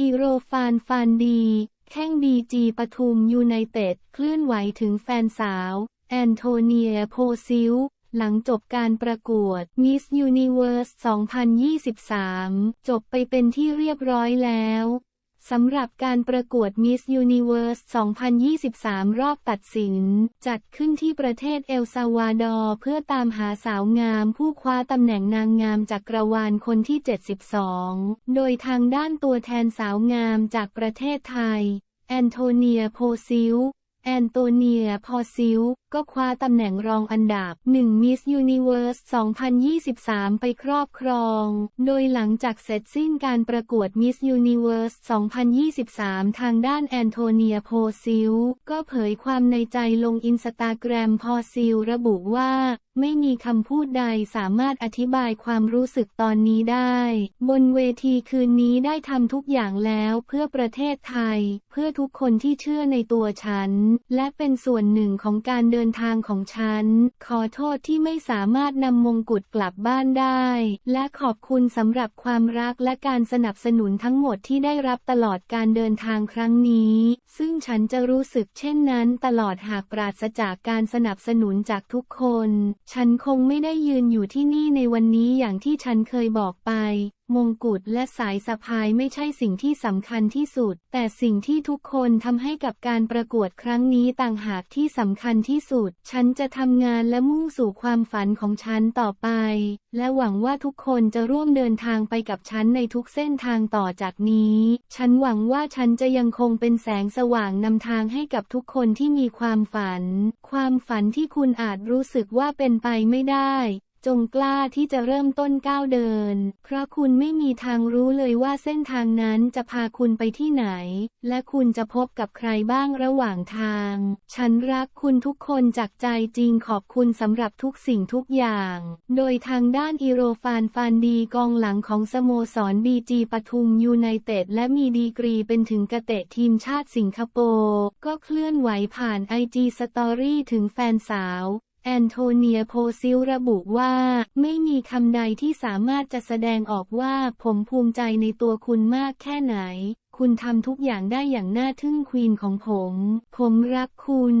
อีโรฟานฟานดี แข้งดีจีปทุมยูไนเต็ด เคลื่อนไหวถึงแฟนสาว แอนโทเนียโพซิลหลังจบการประกวด Miss Universe 2023 จบไปเป็นที่เรียบร้อยแล้ว สำหรับการประกวด Miss Universe 2023 รอบตัดสิน จัดขึ้นที่ประเทศเอลซาวาดอร์เพื่อตามหาสาวงามผู้คว้าตำแหน่งนางงามจากกรวาลคนที่ 72 โดยทางด้านตัวแทนสาวงามจากประเทศไทย แอนโทเนียโพซิล แอนโตเนีย พอซิล ก็คว้าตำแหน่งรองอันดับ 1 Miss Universe 2023 ไปครอบครอง โดยหลังจากเสร็จสิ้นการประกวด Miss Universe 2023 ทางด้านแอนโทเนีย พอซิล ก็เผยความในใจลงอินสตาแกรมพอซิล ระบุว่า ไม่มีคำพูดใดสามารถอธิบายความรู้สึกตอนนี้ได้ บนเวทีคืนนี้ได้ทำทุกอย่างแล้วเพื่อประเทศไทย เพื่อทุกคนที่เชื่อในตัวฉัน และเป็นส่วนหนึ่งของการเดินทางของฉัน ขอโทษที่ไม่สามารถนำมงกุฎกลับบ้านได้ และขอบคุณสำหรับความรักและการสนับสนุนทั้งหมดที่ได้รับตลอดการเดินทางครั้งนี้ ซึ่งฉันจะรู้สึกเช่นนั้นตลอดหากปราศจากการสนับสนุนจากทุกคนฉันคงไม่ได้ยืนอยู่ที่นี่ในวันนี้อย่างที่ฉันเคยบอกไป มงกุฎและสายสะพายไม่ใช่สิ่งที่สำคัญที่สุด แต่สิ่งที่ทุกคนทำให้กับการประกวดครั้งนี้ต่างหากที่สำคัญที่สุด ฉันจะทำงานและมุ่งสู่ความฝันของฉันต่อไป และหวังว่าทุกคนจะร่วมเดินทางไปกับฉันในทุกเส้นทางต่อจากนี้ ฉันหวังว่าฉันจะยังคงเป็นแสงสว่างนำทางให้กับทุกคนที่มีความฝัน ความฝันที่คุณอาจรู้สึกว่าเป็นไปไม่ได้ จงกล้าที่จะเริ่มต้นก้าวเดิน เพราะคุณไม่มีทางรู้เลยว่าเส้นทางนั้นจะพาคุณไปที่ไหน และคุณจะพบกับใครบ้างระหว่างทาง ฉันรักคุณทุกคนจากใจจริงขอบคุณสำหรับทุกสิ่งทุกอย่าง โดยทางด้านอีโรฟานฟานดีกองหลังของสโมสรบีจีปทุมยูไนเต็ดและมีดีกรีเป็นถึงกระเตะทีมชาติสิงคโปร์ก็เคลื่อนไหวผ่านไอจีสตอรี่ถึงแฟนสาว แอนโทเนียโพซิลระบุว่า ไม่มีคำใดที่สามารถจะแสดงออกว่าผมภูมิใจในตัวคุณมากแค่ไหน คุณทำทุกอย่างได้อย่างน่าทึ่งควีนของผม ผมรักคุณ